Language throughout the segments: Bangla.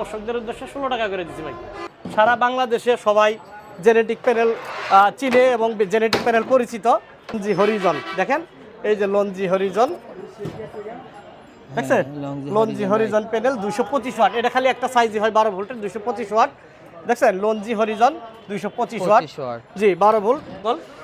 দর্শকদের উদ্দেশ্যে ষোলো টাকা করে দিচ্ছি ভাই। সারা বাংলাদেশে সবাই জেনেটিক প্যানেল চিনে এবং জেনেটিক প্যানেল পরিচিত। লঞ্জি হরিজন দেখেন? এই যে লঞ্জি হরিজন দেখছেন? লঞ্জি হরিজন প্যানেল দুইশো পঁচিশ ওয়াট। এটা খালি একটা সাইজই হয় বারো ভোল্টের দুইশো পঁচিশ ওয়াট। দেখছেন? লঞ্জি হরিজন দুইশো পঁচিশ ওয়াট। 25 ওয়াট। জি বারো ভোল্ট।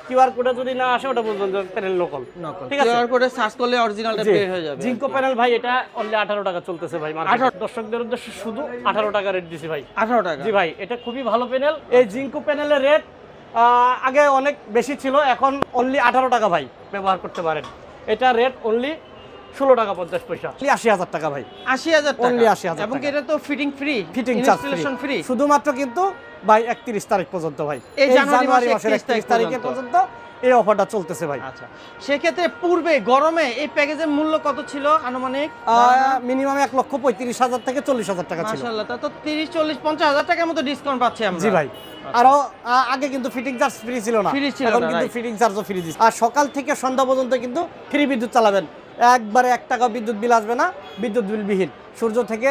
কিউআর কোডে যদি না আসে ওটা বুঝবেন যে প্যানেল লোকাল নকল। ঠিক আছে? কিউআর কোডে সার্চ করলে অরিজিনালটা বের হয়ে যাবে। জিঙ্কো প্যানেল ভাই এটা অনলি আঠারো টাকা চলতেছে ভাই আঠারো দর্শকদের উদ্দেশ্যে শুধু আঠারো টাকা রেট দিছি ভাই। 18 টাকা। জি ভাই এটা খুবই ভালো প্যানেল এই জিঙ্কো প্যানেলের রেট আগে অনেক বেশি ছিল এখন অনলি আঠারো টাকা ভাই ব্যবহার করতে পারেন। এটা রেট অনলি ষোলো টাকা পঞ্চাশ পয়সা। আশি হাজার টাকা ভাই। 80000 টাকা। Only 80,000 এবং এটা তো fitting free fitting installation free শুধুমাত্র কিন্তু ভাই একত্রিশ তারিখ পর্যন্ত ভাই। এই জানুয়ারি মাসের মাসের 31 একত্রিশ তারিখে পর্যন্ত। এই অফারটা চলতেছে ভাই। আচ্ছা। সেক্ষেত্রে পূর্বে গরমে এই প্যাকেজের মূল্য কত ছিল আনুমানিক? মিনিমাম এক লক্ষ পঁয়ত্রিশ হাজার থেকে চল্লিশ হাজার টাকা ছিল। মাশাআল্লাহ তা তো 30 40 50 হাজার টাকার মতো ডিসকাউন্ট পাচ্ছি আমরা। জি ভাই। আরও আ- আগে কিন্তু ফিটিং চার্জ ফ্রি ছিল না। Free ছিল এখন কিন্তু ফিটিং চার্জও ফ্রি দিচ্ছে। আর সকাল থেকে সন্ধ্যা পর্যন্ত কিন্তু ফ্রি বিদ্যুৎ চালাবেন। একবারে এক টাকা বিদ্যুৎ বিল আসবে না বিদ্যুৎ বিলবিহীন সূর্য থেকে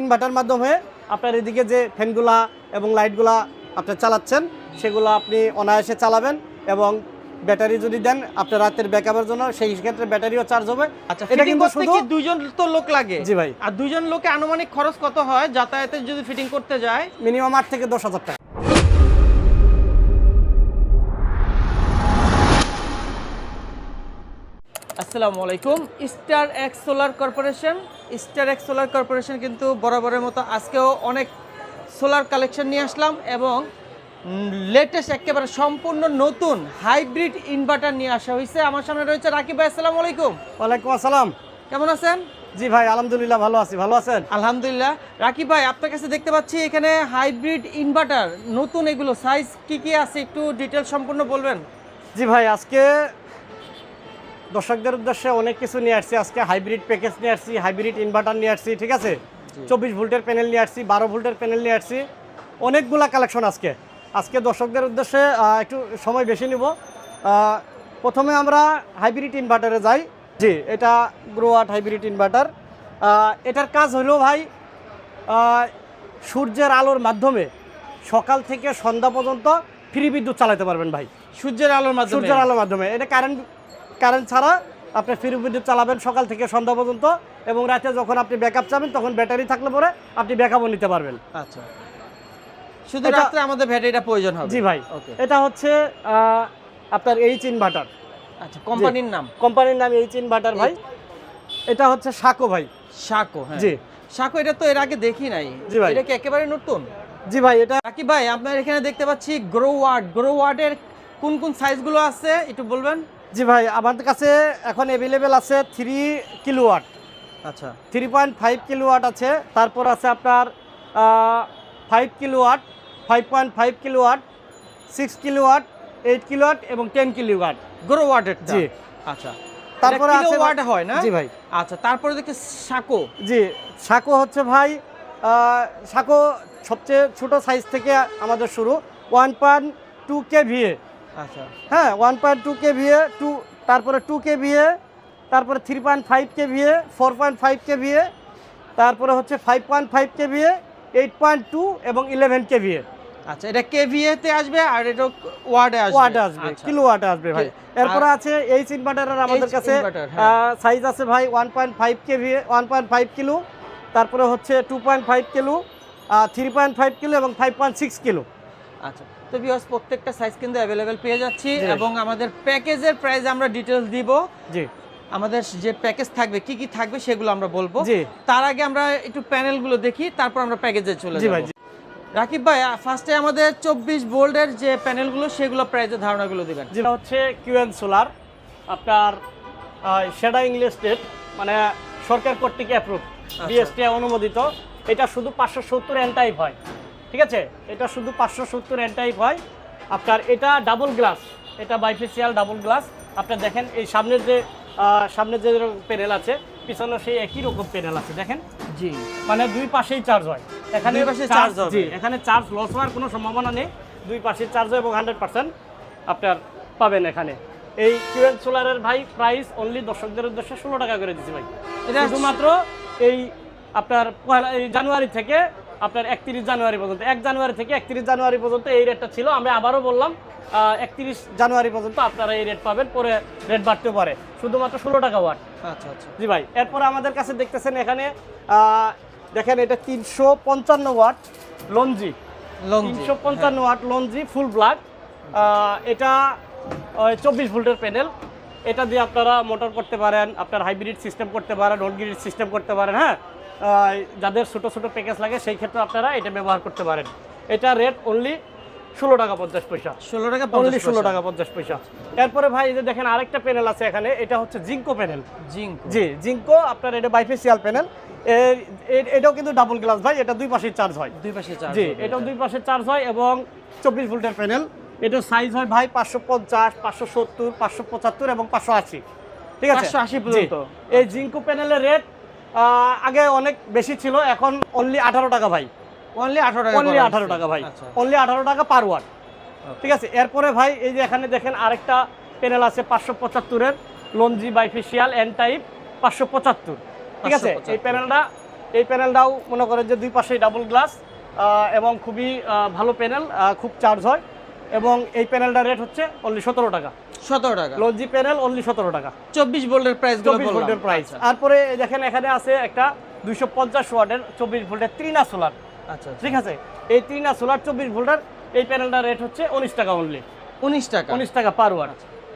ইনভার্টার মাধ্যমে আপনার এদিকে যে ফ্যানগুলা এবং লাইটগুলা আপনি চালাচ্ছেন সেগুলো আপনি অনায়াসে চালাবেন এবং ব্যাটারি যদি দেন আপনার রাতের ব্যাকআপের জন্য সেই ক্ষেত্রে ব্যাটারিও চার্জ হবে। আচ্ছা এটা কিন্তু শুধু দুইজন তো লোক লাগে? জি ভাই। আর দুইজন লোকে আনুমানিক খরচ কত হয়? যাতায়াতের যদি ফিটিং করতে যায়? মিনিমাম আট থেকে দশ হাজার টাকা। আসসালামু আলাইকুম। Star X solar corporation. Star X solar corporation কিন্তু বরাবরের মতো আজকেও অনেক সোলার কালেকশন নিয়ে আসলাম এবং লেটেস্ট একেবারে সম্পূর্ণ নতুন হাইব্রিড ইনভার্টার নিয়ে আসা হয়েছে। আমার সামনে রয়েছে রাকিব ভাই আসসালামু আলাইকুম। ওয়ালাইকুম আসসালাম। কেমন আছেন? জি ভাই আলহামদুলিল্লাহ ভালো আছি। ভালো আছেন? আলহামদুলিল্লাহ। রাকিব ভাই আপনার কাছে দেখতে পাচ্ছি এখানে হাইব্রিড ইনভার্টার নতুন এগুলো সাইজ কি কি আছে একটু ডিটেল সম্পূর্ণ বলবেন? জি ভাই আজকে দর্শকদের উদ্দেশ্যে অনেক কিছু নিয়ে আসছি। আজকে হাইব্রিড প্যাকেজ নিয়ে আসছি হাইব্রিড ইনভার্টার নিয়ে আসছি ঠিক আছে? চব্বিশ ভোল্টের প্যানেল নিয়ে আসছি বারো ভোল্টের প্যানেল নিয়ে আসছি। অনেকগুলা কালেকশন আজকে। আজকে দর্শকদের উদ্দেশ্যে একটু সময় বেশি নিব। প্রথমে আমরা হাইব্রিড ইনভার্টারে যাই। জি এটা গ্রোয়াট হাইব্রিড ইনভার্টার এটার কাজ হলো ভাই সূর্যের আলোর মাধ্যমে সকাল থেকে সন্ধ্যা পর্যন্ত ফ্রি বিদ্যুৎ চালাতে পারবেন ভাই। সূর্যের আলোর মাধ্যমে? সূর্যের আলোর মাধ্যমে। এটা কারেন্ট কারেন্ট ছাড়া আপনি ফ্রি বিদ্যুৎ চালাবেন সকাল থেকে সন্ধ্যা পর্যন্ত এবং রাতে যখন আপনি ব্যাকআপ চাবেন তখন ব্যাটারি থাকলে পরে আপনি ব্যাকআপও নিতে পারবেন। আচ্ছা। শুধু রাত্রে আমাদের ব্যাটারিটা প্রয়োজন হবে? জি ভাই। এটা হচ্ছে আপনার এইচ ইনভার্টার আচ্ছা কোম্পানির নাম? কোম্পানির নাম এইচ ইনভার্টার ভাই। এটা হচ্ছে সাকো ভাই। শাকো হ্যাঁ। জি। শাকো এটা তো এর আগে দেখি নাই। জি ভাই। এটা কি একেবারে নতুন? জি ভাই এটা রাকি ভাই আপনার এখানে দেখতে পাচ্ছি গ্রো ওয়ার্ড গ্রো ওয়ার্ডের কোন কোন সাইজগুলো আছে একটু বলবেন? জি ভাই আমাদের কাছে এখন অ্যাভেলেবেল আছে থ্রি কিলোওয়াট আচ্ছা। থ্রি পয়েন্ট ফাইভ কিলোওয়াট আছে তারপর আছে আপনার five kilowatt five point five kilowatt six kilowatt eight kilowatt এবং টেন কিলোওয়াট গ্রো ওয়ার্ডের জি। আচ্ছা। তারপরে আছে ওয়ার্ড হয় না? জি ভাই। আচ্ছা তারপরে দেখি শাকো জি সাঁকো হচ্ছে ভাই সাঁকো সবচেয়ে ছোট সাইজ থেকে আমাদের শুরু। One point two K VA আচ্ছা। হ্যাঁ one point two K VA two তারপরে টু কে ভিএ তারপরে three point five K VA four point five K VA তারপরে হচ্ছে five point five K VA eight point two এবং ইলেভেন কে ভিএ আচ্ছা এটা কেভিএ তে আসবে আর এটা ওয়ার্ডে আসবে। ওয়াট আসবে আচ্ছা। কিলো ওয়াট আসবে ভাই। এরপরে আছে এইচ ইনভার্টারের আমাদের কাছে inverter, হ্যাঁ। সাইজ আছে ভাই one point five KV one point five kilo তারপরে হচ্ছে two point five kilo three point five kilo এবং ফাইভ পয়েন্ট সিক্স কিলো। আচ্ছা তো ভিউয়ার্স প্রত্যেকটা সাইজ কিন্তু অ্যাভেলেবেল পেয়ে যাচ্ছি এবং আমাদের প্যাকেজের প্রাইস আমরা ডিটেলস দিব। জি। আমাদের যে প্যাকেজ থাকবে কি কি থাকবে সেগুলো আমরা বলব। তার আগে আমরা একটু প্যানেলগুলো দেখি তারপর আমরা প্যাকেজে চলে যাব। রাকিব ভাই ফার্স্টে আমাদের চব্বিশ ভোল্টের যে প্যানেলগুলো সেগুলো প্রাইজের ধারণাগুলো দিবেন। যেটা হচ্ছে কিউএন সোলার আপনার সেডা ইংলিশ স্টেট মানে সরকার কর্তৃক অ্যাপ্রুভ বিএসটি অনুমোদিত। এটা শুধু পাঁচশো সত্তর এন টাইপ হয়। ঠিক আছে? এটা শুধু পাঁচশো সত্তর এন টাইপ হয়। আপনার এটা ডাবল গ্লাস এটা বাইফেসিয়াল ডাবল গ্লাস আপনার দেখেন এই সামনের যে সামনের যে প্যানেল আছে পিছনে সেই একই রকম প্যানেল আছে দেখেন? জি। মানে দুই পাশেই চার্জ হয়। এখানে পাশেই জি এখানে চার্জ লস হওয়ার কোনো সম্ভাবনা নেই। দুই পাশে চার্জ হয় এবং হান্ড্রেড পার্সেন্ট আপনার পাবেন এখানে। এই কিউএন সোলারের ভাই প্রাইস অনলি দর্শকদের উদ্দেশ্যে ষোলো টাকা করে দিচ্ছি ভাই। এটা- শুধুমাত্র এই আপনার জানুয়ারি থেকে আপনার একত্রিশ জানুয়ারি পর্যন্ত। এক জানুয়ারি থেকে একত্রিশ জানুয়ারি পর্যন্ত এই রেটটা ছিল। আমি আবারও বললাম একত্রিশ জানুয়ারি পর্যন্ত আপনারা এই রেট পাবেন পরে রেট বাড়তেও পারে। শুধুমাত্র ষোলো টাকা ওয়াট আচ্ছা আচ্ছা। জি ভাই এরপরে আমাদের কাছে দেখতেছেন এখানে দেখেন এটা তিনশো পঞ্চান্ন ওয়াট লঞ্জি তিনশো পঞ্চান্ন ওয়াট লঞ্জি ফুল ব্লাক এটা চব্বিশ ভোল্টের প্যানেল এটা দিয়ে আপনারা মোটর করতে পারেন আপনার হাইব্রিড সিস্টেম করতে পারেন রোড গ্রিড সিস্টেম করতে পারেন হ্যাঁ? যাদের ছোটো ছোটো প্যাকেজ লাগে সেই ক্ষেত্রে আপনারা এটা ব্যবহার করতে পারেন। এটা রেট অনলি ষোলো টাকা পঞ্চাশ পয়সা। ষোলো টাকা অনলি ষোলো টাকা পঞ্চাশ পয়সা। এরপরে ভাই এই যে দেখেন আরেকটা প্যানেল আছে এখানে এটা হচ্ছে জিঙ্কো প্যানেল জিঙ্ক জি জিঙ্কো আপনার এটা বাইফেসিয়াল প্যানেল এটাও কিন্তু ডাবল গ্লাস ভাই এটা দুই পাশে চার্জ হয়। দুই পাশে চার্জ জি এটাও দুই পাশে চার্জ হয় এবং চব্বিশ ভোল্টের প্যানেল এটার সাইজ হয় ভাই পাঁচশো পঞ্চাশ পাঁচশো সত্তর পাঁচশো পঁচাত্তর এবং পাঁচশো আশি। ঠিক আছে? 580 পর্যন্ত। এই জিঙ্কো প্যানেলের রেট আগে অনেক বেশি ছিল এখন অনলি আঠারো টাকা ভাই। অনলি আঠারো টাকা অনলি আঠারো। টাকা ভাই। আচ্ছা। অনলি আঠারো টাকা পার ওয়াট ঠিক আছে? এরপরে ভাই এই যে এখানে দেখেন আরেকটা প্যানেল আছে পাঁচশো পঁচাত্তরের লঞ্জি বাইফেশিয়াল এন টাইপ পাঁচশো পঁচাত্তর। ঠিক আছে? এই প্যানেলটা এই প্যানেলটাও মনে করেন যে দুই পাশেই ডাবল গ্লাস এবং খুবই ভালো প্যানেল খুব চার্জ হয়। এবং এই প্যানেলটার রেট হচ্ছে অনলি সতেরো টাকা। সতেরো টাকা। লঞ্জি প্যানেল অনলি সতেরো টাকা। চব্বিশ ভোল্টের প্রাইস চব্বিশ ভোল্টের প্রাইস তারপরে দেখেন এখানে আছে একটা দুইশো পঞ্চাশ ওয়াটের চব্বিশ ভোল্টের ত্রিনা সোলার আচ্ছা আচ্ছা। ঠিক আছে? এই ত্রিনা সোলার চব্বিশ ভোল্টের এই প্যানেলটার রেট হচ্ছে উনিশ টাকা অনলি উনিশ টাকা। উনিশ টাকা পার ওয়াট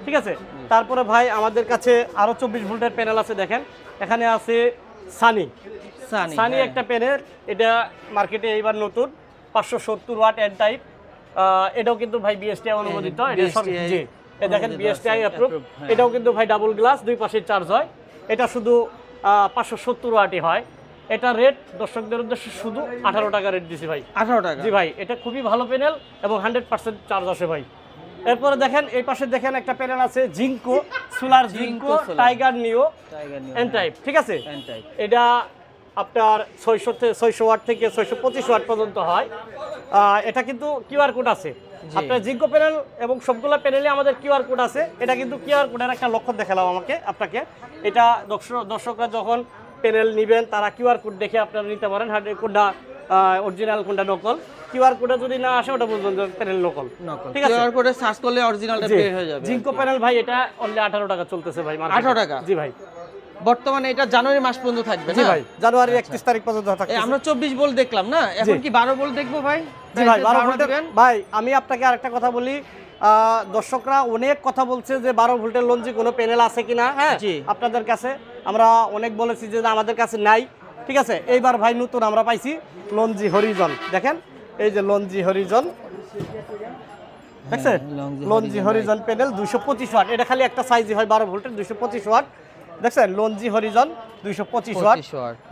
ঠিক আছে? তারপরে ভাই আমাদের কাছে আরও চব্বিশ ভোল্টের প্যানেল আছে দেখেন। এখানে আছে সানি সানি সানি হ্যাঁ। একটা প্যানেল এটা মার্কেটে এইবার নতুন। পাঁচশো সত্তর ওয়াট এন টাইপ এটাও কিন্তু ভাই বিএসটিআই অনুমোদিত এটা সর- জি। দেখেন বিএসটিআই অ্যাপ্রুভ। এটাও কিন্তু ভাই ডাবল গ্লাস দুই পাশে চার্জ হয়। এটা শুধু পাঁচশো সত্তর ওয়াটই হয়। এটা রেট দর্শকদের উদ্দেশ্যে শুধু আঠারো টাকা রেট দিছি ভাই। আঠারো টাকা। জি ভাই এটা খুবই ভালো প্যানেল এবং হান্ড্রেড পার্সেন্ট চার্জ আসে ভাই। এরপরে দেখেন এই পাশে দেখেন একটা প্যানেল আছে Jinko solar Jinko tiger neo N type ঠিক আছে? এন টাইপ এটা আপনার ছয়শো ছয়শো ওয়াট থেকে ছয়শো পঁচিশ ওয়াট পর্যন্ত হয়। এটা কিন্তু কিউআর কোড আছে। আপনার জিঙ্কো প্যানেল এবং সবগুলো প্যানেলে আমাদের কিউআর কোড আছে। এটা কিন্তু কিউআর কোডের একটা লক্ষ্য দেখালাম আমাকে আপনাকে। এটা দর্শক দর্শকরা যখন প্যানেল নেবেন তারা কিউআর কোড দেখে আপনারা নিতে পারেন। হার্ড কোডটা অরিজিনাল কোনটা নকল কিউআর কোডে যদি না আসে ওটা বুঝবেন যে প্যানেল নকল ঠিক আছে? কিউআর কোডে সার্চ করলে অরিজিনালটা বের হয়ে যাবে। জিঙ্কো প্যানেল ভাই এটা অনলি আঠারো টাকা চলতেছে ভাই 18 টাকা? জি ভাই। বর্তমানে এটা জানুয়ারি মাস পর্যন্ত থাকবে জি ভাই জানুয়ারি একত্রিশ তারিখ পর্যন্ত থাকতেছে। আমরা চব্বিশ ভোল্ট দেখলাম না? এখন কি বারো ভোল্ট দেখব ভাই? জি ভাই Price এর বারো ধারণা ভাই আমি আপনাকে আরেকটা কথা বলি। দর্শকরা অনেক কথা বলছে যে বারো ভোল্টের লঞ্চে কোনো প্যানেল আছে কিনা হ্যাঁ? আপনাদের কাছে আমরা অনেক বলেছি যে আমাদের কাছে নাই। ঠিক আছে? এইবার ভাই নতুন আমরা পাইছি লঞ্জি হরিজন দেখেন এই যে লঞ্জি হরিজন দেখছেন? লঞ্জি হরিজন প্যানেল দুইশো পঁচিশ ওয়াট এটা খালি একটা সাইজই হয় বারো ভোল্টের দুইশো পঁচিশ ওয়াট দেখছেন লঞ্জি হরিজন দুইশো পঁচিশ ওয়াট।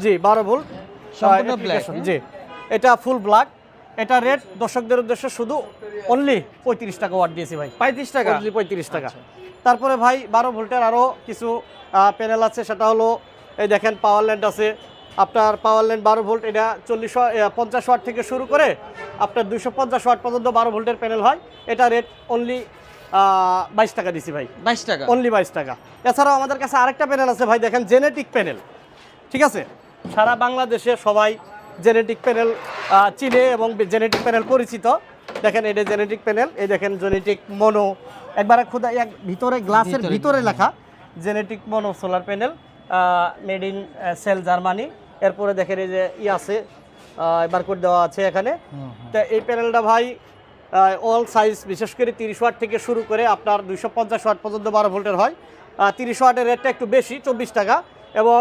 জি বারো ভোল্ট। application, জি এটা ফুল ব্ল্যাক এটা রেট দর্শকদের উদ্দেশ্যে শুধু অনলি পঁয়ত্রিশ টাকা ওয়াট দিয়েছি ভাই। পঁয়ত্রিশ টাকা। অনলি পঁয়ত্রিশ টাকা। তারপরে ভাই বারো ভোল্টের আরও কিছু প্যানেল আছে সেটা হলো এই দেখেন পাওয়ার ল্যান্ড আছে। আপনার পাওয়ার ল্যান্ড বারো ভোল্ট এটা চল্লিশ পঞ্চাশ ওয়াট থেকে শুরু করে আপনার দুশো পঞ্চাশ ওয়াট পর্যন্ত বারো ভোল্টের প্যানেল হয়। এটা রেট অনলি বাইশ টাকা দিছি ভাই। বাইশ টাকা? অনলি বাইশ টাকা। এছাড়াও আমাদের কাছে আরেকটা প্যানেল আছে ভাই দেখেন জেনেটিক প্যানেল ঠিক আছে? সারা বাংলাদেশে সবাই জেনেটিক প্যানেল চিনে এবং জেনেটিক প্যানেল পরিচিত। দেখেন এটা জেনেটিক প্যানেল এই দেখেন জেনেটিক মনো একবারে খুদা এক ভিতরে গ্লাসের ভিতরে। লেখা genetic mono solar panel made in cell Germany এরপরে দেখেন এই যে ই আছে বারকোড দেওয়া আছে এখানে। তা এই প্যানেলটা ভাই অল সাইজ বিশেষ করে তিরিশ ওয়াট থেকে শুরু করে আপনার দুইশো পঞ্চাশ ওয়াট পর্যন্ত বারো ভোল্টের হয়। তিরিশ ওয়াটের রেটটা একটু বেশি চব্বিশ টাকা। এবং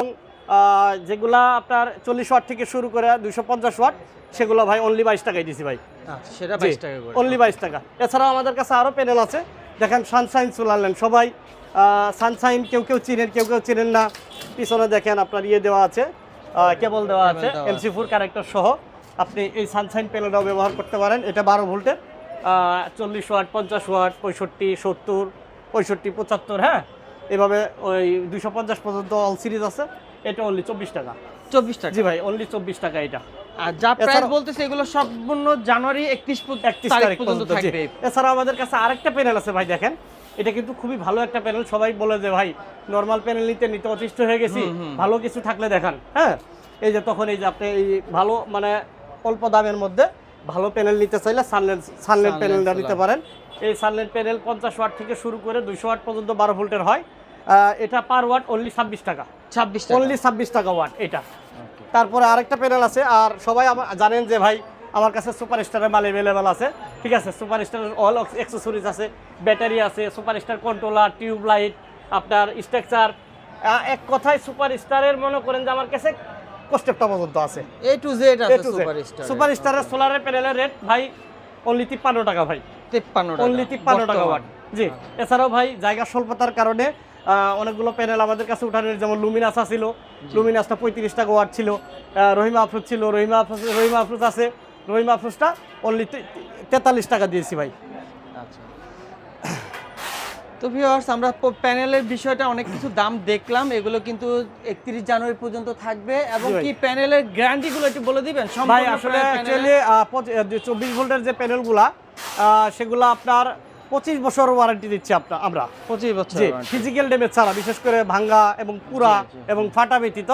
যেগুলা আপনার চল্লিশ ওয়াট থেকে শুরু করে দুইশো পঞ্চাশ ওয়াট সেগুলো ভাই অনলি বাইশ টাকায় দিছি ভাই। আচ্ছা, সেটা বাইশ টাকা অনলি বাইশ টাকা। এছাড়াও আমাদের কাছে আরও প্যানেল আছে। দেখেন সানসাইন ল্যান্ড সবাই সানসাইন কেউ কেউ চিনেন কেউ কেউ চিনেন না। পিছনে দেখেন আপনার ইয়ে দেওয়া আছে কেবল দেওয়া আছে এমসি ফোর কানেক্টর সহ। আপনি এই সানসাইন প্যানেলটাও ব্যবহার করতে পারেন। এটা বারো ভোল্টের। চল্লিশ ওয়াট পঞ্চাশ ওয়াট পঁয়ষট্টি সত্তর পঁয়ষট্টি পঁচাত্তর হ্যাঁ? এভাবে ওই দুশো পঞ্চাশ পর্যন্ত অল সিরিজ আছে। এটা অনলি চব্বিশ টাকা। চব্বিশ টাকা। জি ভাই অনলি চব্বিশ টাকা এটা। আর যা প্রাইস বলতেছে এগুলো সম্পূর্ণ জানুয়ারি একত্রিশ একত্রিশ তারিখ পর্যন্ত থাকবে। এছাড়া আমাদের কাছে আরেকটা প্যানেল আছে ভাই দেখেন। এটা কিন্তু খুবই ভালো একটা প্যানেল সবাই বলে যে ভাই নর্মাল প্যানেল নিতে নিতে অতিষ্ঠ হয়ে গেছি। ভালো কিছু থাকলে দেখান। হ্যাঁ? এই যে তখন এই যে আপনি এই ভালো মানে অল্প দামের মধ্যে ভালো প্যানেল নিতে চাইলে সানলেট সানলেট প্যানেলটা নিতে পারেন। এই সানলেট প্যানেল পঞ্চাশ ওয়াট থেকে শুরু করে দুইশো ওয়াট পর্যন্ত বারো ভোল্টের হয়। এটা পার ওয়াট অনলি ছাব্বিশ টাকা। ছাব্বিশ অনলি ছাব্বিশ টাকা ওয়াট এটা। তারপরে আরেকটা প্যানেল আছে আর সবাই জানেন যে ভাই আমার কাছে সুপার স্টারের মাল অ্যাভেলেবেল আছে। ঠিক আছে সুপার স্টারের অল অ্যাক্সেসরিজ আছে ব্যাটারি আছে super star controller tube light আপনার স্ট্রাকচার এক কথায় সুপার স্টারের মনে করেন যে আমার কাছে কস্টেপটা পর্যন্ত আছে। এ টু জেড আছে সুপার স্টার সুপার স্টারের সোলারের প্যানেলের রেট ভাই অনলি তিপ্পান্ন টাকা ভাই। তিপ্পান্ন টাকা। অনলি তিপ্পান্ন টাকা বর্তমান। ওয়াট জি এছাড়াও ভাই জায়গা স্বল্পতার কারণে অনেকগুলো প্যানেল আমাদের কাছে উঠানোর যেমন লুমিনাস ছিল লুমিনাসটা পঁয়ত্রিশ টাকা ওয়াট ছিল। রহিমা আফরোজ ছিল। রহিমা আফরোজ রহিমা আফরোজ আছে। রহিমা আফরোজটা অনলি তেতাল্লিশ টাকা দিয়েছি ভাই। আচ্ছা। তো ভিউয়ার্স আমরা প্যানেলের বিষয়টা অনেক কিছু দাম দেখলাম। এগুলো কিন্তু একত্রিশ জানুয়ারি পর্যন্ত থাকবে এবং কি প্যানেলের গ্যারান্টিগুলো একটু বলে দিবেন? ভাই আসলে অ্যাকচুয়ালি চব্বিশ ভোল্টের যে প্যানেলগুলা সেগুলো আপনার পঁচিশ বছর ওয়ারেন্টি দিচ্ছি আপনার আমরা। পঁচিশ বছর ফিজিক্যাল ড্যামেজ ছাড়া বিশেষ করে ভাঙ্গা এবং পুরা। এবং ফাটা ব্যতীত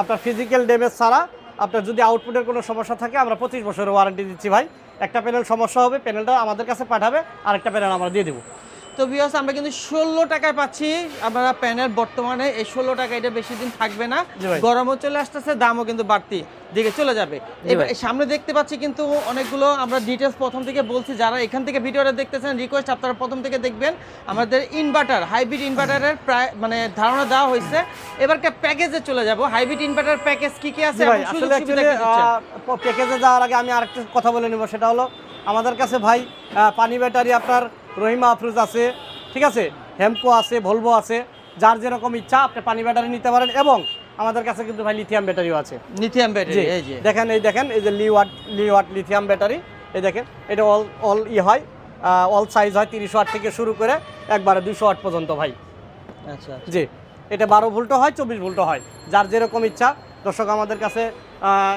আপনার ফিজিক্যাল ড্যামেজ ছাড়া আপনার যদি আউটপুটের কোনো সমস্যা থাকে আমরা পঁচিশ বছরের ওয়ারেন্টি দিচ্ছি ভাই। একটা প্যানেল সমস্যা হবে প্যানেলটা আমাদের কাছে পাঠাবে আর একটা প্যানেল আমরা দিয়ে দেবো। তো ভিউয়ার্স আমরা কিন্তু ষোলো টাকায় পাচ্ছি। আমরা প্যানেল বর্তমানে এই ষোলো টাকা এটা বেশি দিন থাকবে না। গরমও চলে আসতেছে দামও কিন্তু বাড়তি। দিকে চলে যাবে। এবার সামনে দেখতে পাচ্ছি কিন্তু অনেকগুলো আমরা ডিটেলস প্রথম থেকে বলছি। যারা এখান থেকে ভিডিওটা দেখতেছেন রিকোয়েস্ট আপনারা প্রথম থেকে দেখবেন। আমাদের ইনভার্টার হাইব্রিড ইনভার্টারের প্রায় মানে ধারণা দেওয়া হয়েছে। এবারকে প্যাকেজে চলে যাব। হাইব্রিড ইনভার্টার প্যাকেজ কি কি আছে? প্যাকেজে যাওয়ার আগে আমি আরেকটা কথা বলে নেব। সেটা হলো আমাদের কাছে ভাই পানি ব্যাটারি আপনার রহিমা আফরুজ আছে ঠিক আছে? হেমকো আছে ভলভো আছে যার যেরকম ইচ্ছা আপনি পানি ব্যাটারি নিতে পারেন এবং আমাদের কাছে কিন্তু ভাই লিথিয়াম ব্যাটারিও আছে। লিথিয়াম ব্যাটারি এই যে। দেখেন এই দেখেন এই যে লিওয়াট লিওয়াট লিথিয়াম ব্যাটারি এই দেখেন এটা অল অল ই হয় অল সাইজ হয় তিরিশ ওয়াট থেকে শুরু করে একবারে দুশো ওয়াট পর্যন্ত ভাই। আচ্ছা আচ্ছা। জি এটা বারো ভোল্টও হয় চব্বিশ ভোল্টও হয় যার যেরকম ইচ্ছা। দর্শক আমাদের কাছে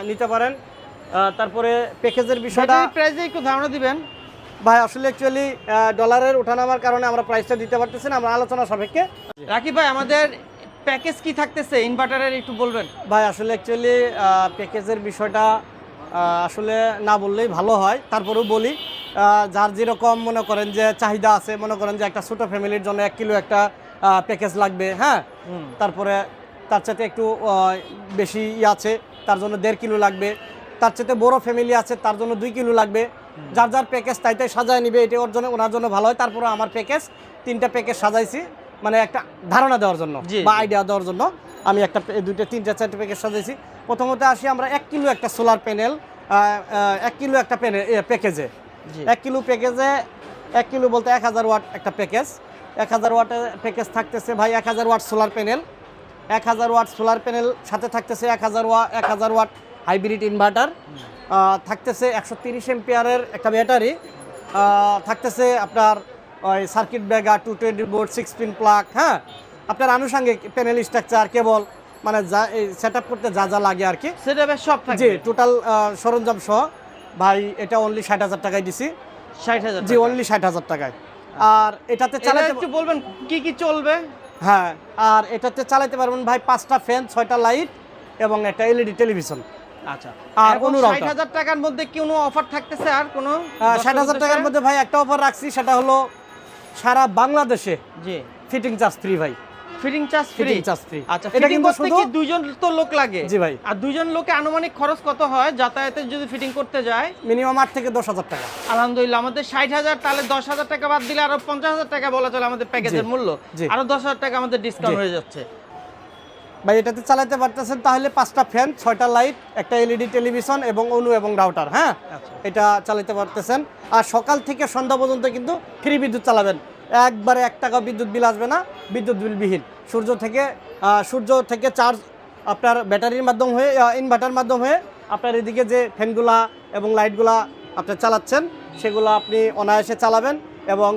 নিতে পারেন। তারপরে প্যাকেজের বিষয়টা প্রাইসে একটু ধারণা দিবেন। ভাই আসলে অ্যাকচুয়ালি ডলারের ওঠানামার কারণে আমরা প্রাইসটা দিতে পারতেছি না আমরা আলোচনা সাপেক্ষে। রাকিব ভাই আমাদের প্যাকেজ কি থাকতেছে? ইনভার্টারের একটু বলবেন। ভাই আসলে অ্যাকচুয়ালি প্যাকেজের বিষয়টা আসলে না বললেই ভালো হয়। তারপরেও বলি যার যেরকম মনে করেন যে চাহিদা আছে মনে করেন যে একটা ছোটো ফ্যামিলির জন্য এক কিলো একটা প্যাকেজ লাগবে হ্যাঁ? তারপরে তার সাথে একটু বেশি আছে তার জন্য দেড় কিলো লাগবে। তার সাথে বড় ফ্যামিলি আছে তার জন্য দুই কিলো লাগবে। যার যার প্যাকেজ তাই তাই সাজায় নিবে এটা ওর জন্য ওনার জন্য ভালো হয়। তারপরে আমার প্যাকেজ তিনটা প্যাকেজ সাজাইছি মানে একটা ধারণা দেওয়ার জন্য বা আইডিয়া দেওয়ার জন্য আমি একটা দুইটা তিনটা চারটে প্যাকেজ সাজাইছি। প্রথমত আসি আমরা এক কিলো একটা সোলার প্যানেল এক কিলো একটা প্যানেল প্যাকেজে এক কিলো প্যাকেজে এক কিলো বলতে এক হাজার ওয়াট একটা প্যাকেজ এক হাজার ওয়াটের প্যাকেজ থাকতেছে ভাই এক হাজার ওয়াট সোলার প্যানেল এক হাজার ওয়াট সোলার প্যানেল সাথে থাকতেছে এক হাজার ওয়া এক হাজার ওয়াট হাইব্রিড ইনভার্টার থাকতেছে একশো তিরিশ এমপিয়ারের একটা ব্যাটারি থাকতেছে আপনার ওই circuit breaker two twenty board six pin plug হ্যাঁ? আপনার আনুষঙ্গিক প্যানেল স্ট্রাকচার কেবল মানে যা সেট আপ করতে যা যা লাগে আর কি। সেটা সব জি টোটাল সরঞ্জাম সহ ভাই এটা অনলি ষাট হাজার টাকায় দিছি। ষাট হাজার জি অনলি ষাট হাজার টাকায়। আর এটাতে এটা চালাতে একটু বলবেন কি কি চলবে? হ্যাঁ আর এটাতে চালাতে পারবেন ভাই পাঁচটা ফ্যান ছয়টা লাইট এবং একটা এলইডি টেলিভিশন আচ্ছা। আর আর কোনো ষাট হাজার টাকার মধ্যে কোনো অফার থাকতেছে আর কোনো ষাট হাজার টাকার মধ্যে ভাই একটা অফার রাখছি সেটা হলো সারা বাংলাদেশে জি। ফিটিং চার্জ ফ্রি ভাই। Fitting charge free charge free আচ্ছা এটা কিন্তু শুধু দুইজন তো লোক লাগে? জি ভাই। আর দুইজন লোকে আনুমানিক খরচ কত হয়? যাতায়াতের যদি ফিটিং করতে যায়? মিনিমাম আট থেকে দশ হাজার টাকা। আলহামদুলিল্লাহ আমাদের ষাট হাজার তাহলে দশ হাজার টাকা বাদ দিলে আরও পঞ্চাশ হাজার টাকা বলা চলে আমাদের প্যাকেজের মূল্য। আরও দশ হাজার টাকা আমাদের ডিসকাউন্ট হয়ে যাচ্ছে। ভাই এটাতে চালাতে পারতেছেন তাহলে পাঁচটা ফ্যান ছয়টা লাইট একটা এলইডি টেলিভিশন এবং অনু এবং রাউটার হ্যাঁ? আচ্ছা। এটা চালাতে পারতেছেন। আর সকাল থেকে সন্ধ্যা পর্যন্ত কিন্তু ফ্রি বিদ্যুৎ চালাবেন। একবারে এক টাকা বিদ্যুৎ বিল আসবে না বিদ্যুৎ বিলবিহীন সূর্য থেকে সূর্য থেকে চার্জ আপনার ব্যাটারির মাধ্যম হয়ে ইনভার্টার মাধ্যম হয়ে আপনার এদিকে যে ফ্যানগুলা এবং লাইটগুলা আপনি চালাচ্ছেন সেগুলো আপনি অনায়াসে চালাবেন এবং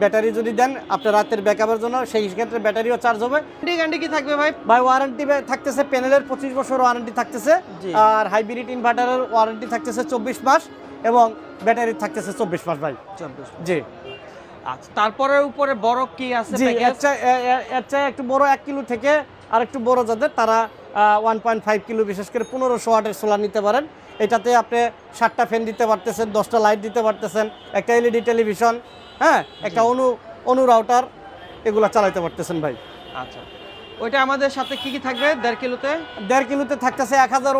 ব্যাটারি যদি দেন আপনার রাতের ব্যাকআপের জন্য সেই ক্ষেত্রে ব্যাটারিও চার্জ হবে। গ্যান্ডি কি থাকবে ভাই? ভাই ওয়ারেন্টি থাকতেছে প্যানেলের পঁচিশ বছর ওয়ারেন্টি থাকতেছে। আর হাইব্রিড ইনভার্টারের ওয়ারেন্টি থাকতেছে চব্বিশ মাস এবং ব্যাটারি থাকতেছে চব্বিশ মাস ভাই। জি। আচ্ছা তারপরে উপরে বড় কি আছে জি এর চেয়ে একটু বড় এক কিলো থেকে আর একটু বড় যাদের তারা ওয়ান পয়েন্ট ফাইভ কিলো বিশেষ করে পনেরোশো ওয়াটের সোলার নিতে পারেন। এটাতে আপনি সাতটা ফ্যান দিতে পারতেছেন দশটা লাইট দিতে পারতেছেন একটা এলইডি টেলিভিশন হ্যাঁ একটা অনু অনু রাউটার এগুলো চালাতে পারতেছেন ভাই। আচ্ছা। ওইটা আমাদের সাথে কি কি থাকবে? দেড় কিলোতে? দেড় কিলোতে থাকতেছে এক হাজার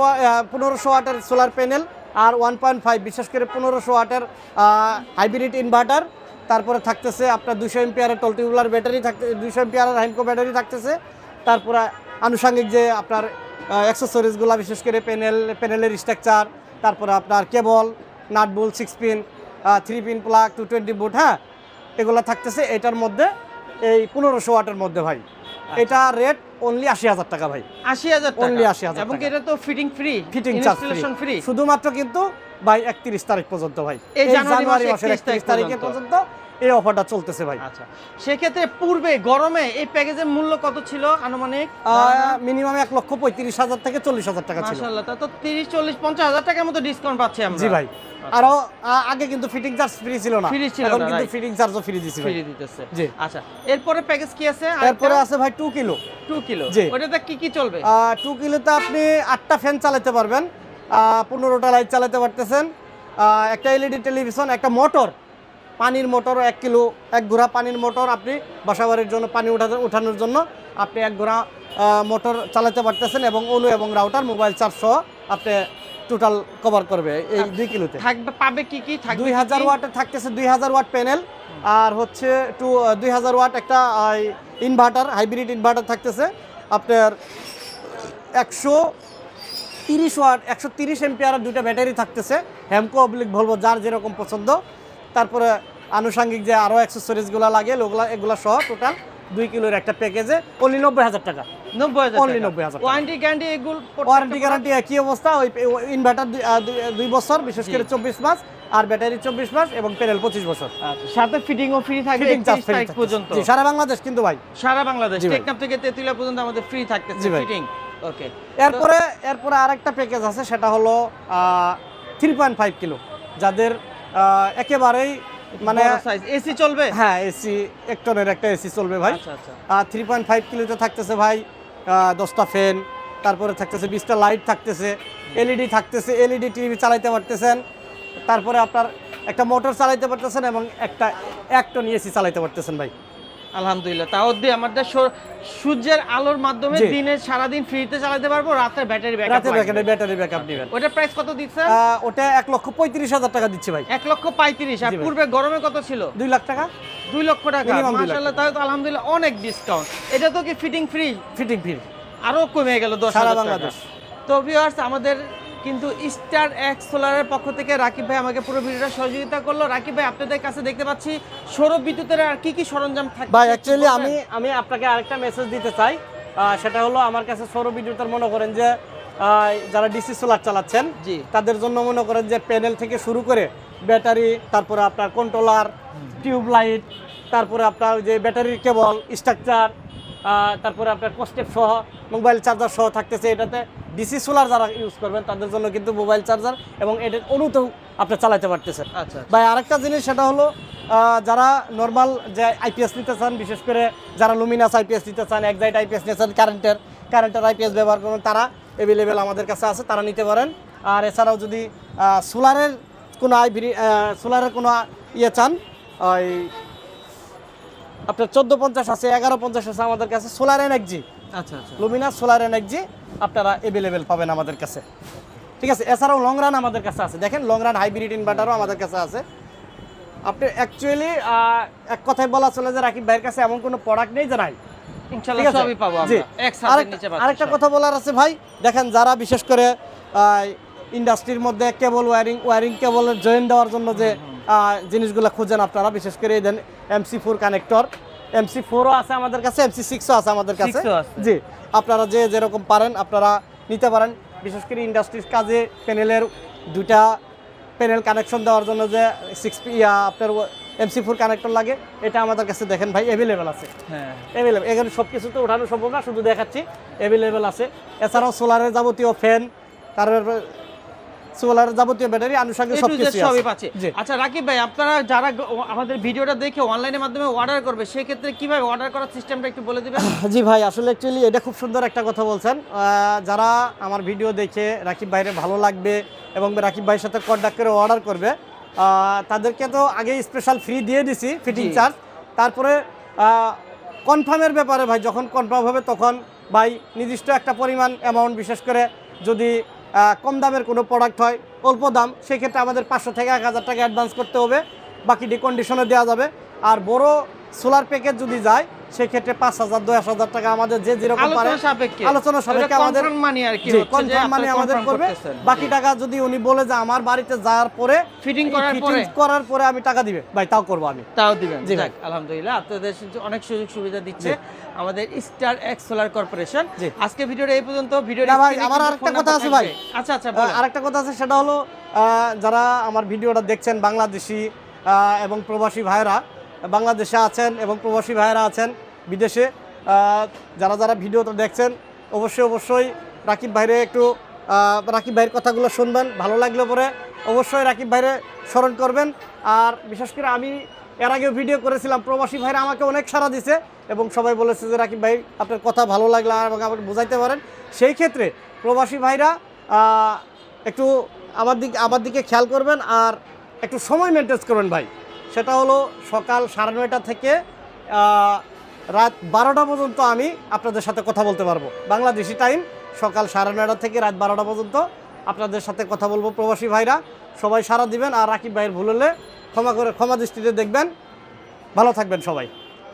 পনেরোশো ওয়াটের সোলার প্যানেল আর ওয়ান পয়েন্ট ফাইভ বিশেষ করে পনেরোশো ওয়াটের হাইব্রিড ইনভার্টার তারপরে থাকতেছে আপনার দুশো এমপিআরের টোলটিউবুলার ব্যাটারি থাকতে দুশো এমপিআরের হাইমকো ব্যাটারি থাকতেছে। তারপরে আনুষঙ্গিক যে আপনার অ্যাক্সেসরিজগুলো বিশেষ করে প্যানেল প্যানেলের স্ট্রাকচার তারপরে আপনার cable nut bolt six pin three pin plug two twenty boot হ্যাঁ? এগুলো থাকতেছে এটার মধ্যে এই পনেরোশো ওয়াটের মধ্যে ভাই। এটা রেট অনলি আশি হাজার টাকা ভাই। আশি হাজার Only 80,000 এবং এটা তো fitting free fitting charge installation free শুধুমাত্র কিন্তু ভাই একত্রিশ তারিখ পর্যন্ত ভাই। এই জানুয়ারি মাসের একত্রিশ তারিখে পর্যন্ত। এই অফারটা চলতেছে ভাই। আচ্ছা। সেক্ষেত্রে পূর্বে গরমে এই প্যাকেজের মূল্য কত ছিল আনুমানিক? মিনিমাম এক লক্ষ পঁয়ত্রিশ হাজার থেকে চল্লিশ হাজার টাকা ছিল। মাশাআল্লাহ তা তো তিরিশ চল্লিশ পঞ্চাশ হাজার টাকার মতো ডিসকাউন্ট পাচ্ছি আমরা। জি ভাই। আরও আগে কিন্তু ফিটিং চার্জ ফ্রি ছিল না। Free ছিল এখন না, কিন্তু ফিটিং চার্জও ফ্রি দিছি ফ্রি দিতেছে। জি। আচ্ছা এরপরে প্যাকেজ কি আছে? এরপরে আছে ভাই টু কিলো টু কিলো জি। ওটাতে কি কি চলবে? টু কিলোতে আপনি আটটা ফ্যান চালাতে পারবেন। পনেরোটা লাইট চালাতে পারতেছেন। একটা এলইডি টেলিভিশন একটা মোটর পানির মোটর এক কিলো এক ঘোড়া পানির মোটর আপনি বাসাবাড়ির জন্য পানি উঠাতে উঠানোর জন্য আপনি এক ঘোড়া মোটর চালাতে পারতেছেন এবং অনু এবং রাউটার মোবাইল চার্জ সহ আপনি টোটাল কভার করবে এই দুই কিলোতে। থাকবে পাবে কি কি? থাকবে দুই হাজার? ওয়াটের থাকতেছে দুই হাজার ওয়াট প্যানেল আর হচ্ছে টু দুই হাজার ওয়াট একটা ইনভার্টার হাইব্রিড ইনভার্টার থাকতেছে। আপনার একশো তিরিশ ওয়াট একশো তিরিশ এমপিআর দুইটা ব্যাটারি থাকতেছে। হ্যামকো অবলিক বলব যার যেরকম পছন্দ। তারপরে আনুষঙ্গিক যে আরও অ্যাক্সেসরিজগুলো লাগে ওগুলা এগুলো সহ টোটাল দুই কিলোর একটা প্যাকেজে অনলি নব্বই হাজার টাকা। নব্বই হাজার Only 90,000 টাকা। ওয়ারেন্টি গ্যারান্টি এগুলো ওয়ারেন্টি গ্যারান্টি একই অবস্থা ওই ইনভার্টার দুই বছর বিশেষ করে চব্বিশ মাস আর ব্যাটারি চব্বিশ মাস এবং প্যানেল পঁচিশ বছর। আচ্ছা সাথে ফ্রি থাকবে ফিটিং চার্জ 31 তারিখ পর্যন্ত। সারা বাংলাদেশ কিন্তু ভাই। সারা বাংলাদেশ। টেকনাফ থেকে পর্যন্ত আমাদের ফ্রি থাকতেছে ভাই। ফিটিং ওকে এরপরে এরপরে আরেকটা প্যাকেজ আছে সেটা হলো থ্রি পয়েন্ট ফাইভ কিলো। যাদের একেবারেই মানে এসি চলবে? হ্যাঁ এসি এক টনের একটা এসি চলবে ভাই। আচ্ছা আচ্ছা। থ্রি পয়েন্ট ফাইভ কিলোতে থাকতেছে ভাই দশটা ফ্যান তারপরে থাকতেছে বিশটা লাইট থাকতেছে এলইডি থাকতেছে এলইডি টিভি চালাইতে পারতেছেন। তারপরে আপনার একটা মোটর চালাইতে পারতেছেন এবং একটা এক টন এসি চালাইতে পারতেছেন ভাই। আলহামদুলিল্লাহ। তাও দিয়ে আমাদের সূর্যের আলোর মাধ্যমে। দিনে সারাদিন ফ্রিতে চালাতে পারব রাতে ব্যাটারি ব্যাকআপ রাতে ব্যাটারি ব্যাটারি ব্যাকআপ নেবেন। ওটা প্রাইস কত দিচ্ছে? ওটা এক লক্ষ পঁয়ত্রিশ হাজার টাকা দিচ্ছে ভাই। এক লক্ষ পঁয়ত্রিশ। আর পূর্বে গরমে কত ছিল? দুই লাখ টাকা। দুই লক্ষ টাকা। মাশাআল্লাহ তাহলে তো আলহামদুলিল্লাহ অনেক ডিসকাউন্ট এটা তো কি ফিটিং ফ্রি ফিটিং ফ্রি আরও কমে গেল দশ সারা হাজার টাকা। তো ভিউয়ার্স আমাদের কিন্তু স্টার এক্স সোলারের পক্ষ থেকে রাকিব ভাই আমাকে পুরো ভিডিওটা সহযোগিতা করল। রাকিব ভাই আপনাদের কাছে দেখতে পাচ্ছি সৌর বিদ্যুতের আর কি কি সরঞ্জাম থাকবে ভাই অ্যাকচুয়ালি আমি আমি আপনাকে আরেকটা মেসেজ দিতে চাই। সেটা হলো আমার কাছে সৌর বিদ্যুতের মনে করেন যে যারা ডিসি সোলার চালাচ্ছেন জি। তাদের জন্য মনে করেন যে প্যানেল থেকে শুরু করে ব্যাটারি তারপরে আপনার কন্ট্রোলার টিউব লাইট তারপরে আপনার ওই যে ব্যাটারির কেবল স্ট্রাকচার তারপরে আপনার কস্টেপ সহ মোবাইল চার্জার সহ থাকতেছে এটাতে। ডিসি সোলার যারা ইউজ করবেন তাদের জন্য কিন্তু মোবাইল চার্জার এবং এটার অনুতেও আপনি চালাতে পারতেছেন। আচ্ছা ভাই আরেকটা জিনিস সেটা হলো যারা নর্মাল যে আইপিএস নিতে চান বিশেষ করে যারা লুমিনাস আইপিএস নিতে চান একজাইট আইপিএস নিতে চান কারেন্টের কারেন্টের আইপিএস ব্যবহার করুন তারা অ্যাভেলেবেল আমাদের কাছে আছে তারা নিতে পারেন। আর এছাড়াও যদি সোলারের কোনো আইভি সোলারের কোনো ইয়ে চান ওই আপনার চোদ্দ পঞ্চাশ আছে এগারো পঞ্চাশ আছে আমাদের কাছে সোলার এনার্জি আচ্ছা আচ্ছা লুমিনাস সোলার এনার্জি আপনারা অ্যাভেলেবেল পাবেন আমাদের কাছে। ঠিক আছে এছাড়াও লং রান আমাদের কাছে আছে। দেখেন লং রান হাইব্রিড ইনভার্টারও আমাদের কাছে আছে। আপনি অ্যাকচুয়ালি এক কথায় বলা চলে যে রাকিব ভাইয়ের কাছে এমন কোনো প্রোডাক্ট নেই যে নাই। আরেকটা- আরেকটা কথা বলার আছে ভাই। দেখেন যারা বিশেষ করে ইন্ডাস্ট্রির মধ্যে কেবল ওয়ারিং ওয়ারিং কেবলের জয়েন দেওয়ার জন্য যে জিনিসগুলো খুঁজেন আপনারা বিশেষ করে এই দেন এমসি ফোর কানেক্টর এমসি ফোরও আছে আমাদের কাছে এমসি সিক্সও আছে আমাদের কাছে। 6 ও আছে। জি আপনারা যে যেরকম পারেন আপনারা নিতে পারেন। বিশেষ করে ইন্ডাস্ট্রির কাজে প্যানেলের দুটা প্যানেল কানেকশন দেওয়ার জন্য যে সিক্স ইয়া আপনার এমসি ফোর কানেক্টর লাগে এটা আমাদের কাছে দেখেন ভাই অ্যাভেলেবেল আছে। হ্যাঁ। অ্যাভেলেবেল এখানে সব কিছু তো ওঠানো সম্ভব না শুধু দেখাচ্ছি অ্যাভেলেবেল আছে। এছাড়াও সোলারের যাবতীয় ফ্যান তারপর সোলারের যাবতীয় ব্যাটারি আনুষঙ্গিক সব কিছু সবই পাচ্ছে। আচ্ছা রাকিব ভাই আপনারা যারা আমাদের ভিডিওটা দেখে অনলাইনের মাধ্যমে অর্ডার করবে সেই ক্ষেত্রে কীভাবে অর্ডার করার সিস্টেমটা একটু বলে দিবেন? জি ভাই আসলে অ্যাকচুয়ালি এটা খুব সুন্দর একটা কথা বলছেন। যারা আমার ভিডিও দেখে রাকিব ভাইরে ভালো লাগবে এবং রাকিব ভাইয়ের সাথে কন্ট্যাক্ট করে অর্ডার করবে তাদেরকে তো আগে স্পেশাল ফ্রি দিয়ে দিছি ফিটিং চার্জ তারপরে কনফার্মের ব্যাপারে ভাই যখন কনফার্ম হবে তখন ভাই নির্দিষ্ট একটা পরিমাণ অ্যামাউন্ট বিশেষ করে যদি কম দামের কোনো প্রোডাক্ট হয়, অল্প দাম, সেক্ষেত্রে আমাদের পাঁচশো থেকে এক হাজার টাকা অ্যাডভান্স করতে হবে। বাকিটি কন্ডিশনে দেওয়া যাবে। আর বড় সোলার প্যাকেজ যদি যায় সেক্ষেত্রে পাঁচ হাজার দশ হাজার টাকা আমাদের যে যেরকম পারে আলোচনা সাপেক্ষে। আমাদের মানি আর কি কনফার্ম মানে আমাদের করবে। বাকি টাকা যদি উনি বলে যে আমার বাড়িতে যাওয়ার পরে ফিটিং করার পরে। করার পরে আমি টাকা দিবে। ভাই তাও করব আমি। তাও দিবেন। জি ভাই। আলহামদুলিল্লাহ আপনাদের অনেক সুযোগ সুবিধা দিচ্ছে। আমাদের স্টার এক্স সোলার কর্পোরেশন আজকে ভিডিওটা এই পর্যন্ত। ভিডিওটা ভাই, আমার আরেকটা কথা আছে ভাই। আচ্ছা আচ্ছা আরেকটা কথা আছে সেটা হলো আহ, যারা আমার ভিডিওটা দেখছেন বাংলাদেশি এবং প্রবাসী ভাইরা বাংলাদেশে আছেন এবং প্রবাসী ভাইয়েরা আছেন বিদেশে যারা যারা ভিডিওটা দেখছেন, অবশ্যই অবশ্যই রাকিব ভাইরে একটু রাকিব ভাইয়ের কথাগুলো শুনবেন, ভালো লাগলে পরে অবশ্যই রাকিব ভাইরে স্মরণ করবেন। আর বিশেষ করে আমি এর আগেও ভিডিও করেছিলাম, প্রবাসী ভাইরা আমাকে অনেক সাড়া দিছে এবং সবাই বলেছে যে, রাকিব ভাই, আপনার কথা ভালো লাগল এবং আমাকে বোঝাইতে পারেন। সেই ক্ষেত্রে প্রবাসী ভাইরা একটু আমার দিকে আমার দিকে খেয়াল করবেন আর একটু সময় মেনটেন করবেন ভাই। সেটা হলো সকাল সাড়ে নয়টা থেকে রাত বারোটা পর্যন্ত আমি আপনাদের সাথে কথা বলতে পারব। বাংলাদেশি টাইম সকাল সাড়ে নয়টা থেকে রাত বারোটা পর্যন্ত আপনাদের সাথে কথা বলব প্রবাসী ভাইরা। সবাই সারা দিবেন আর রাকিব ভাইয়ের ভুল হলে ক্ষমা করে, ক্ষমা দৃষ্টিতে দেখবেন। ভালো থাকবেন সবাই।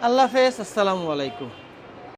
আল্লাহ হাফেজ, আসসালামু আলাইকুম।